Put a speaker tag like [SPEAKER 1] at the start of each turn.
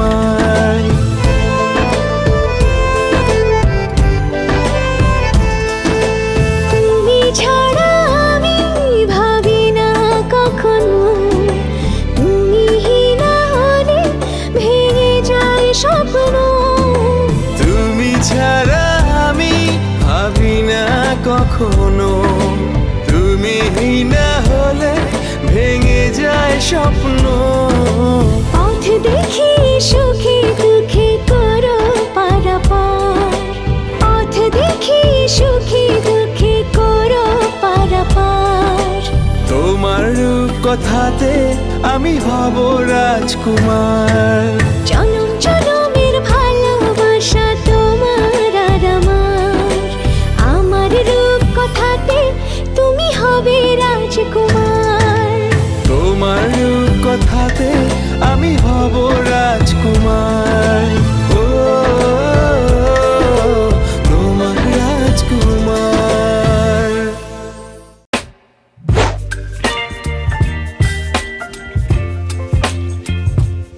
[SPEAKER 1] রাজকুমার
[SPEAKER 2] তুমি ছাড়া আমি ভাবি না কখনো। তুমি না হলে ভেঙে যায় স্বপ্ন।
[SPEAKER 1] তুমি ছাড়া আমি ভাবি না কখনো। তুমি না হলে ভেঙে যায় স্বপ্ন। কথাতে আমি হব রাজকুমার।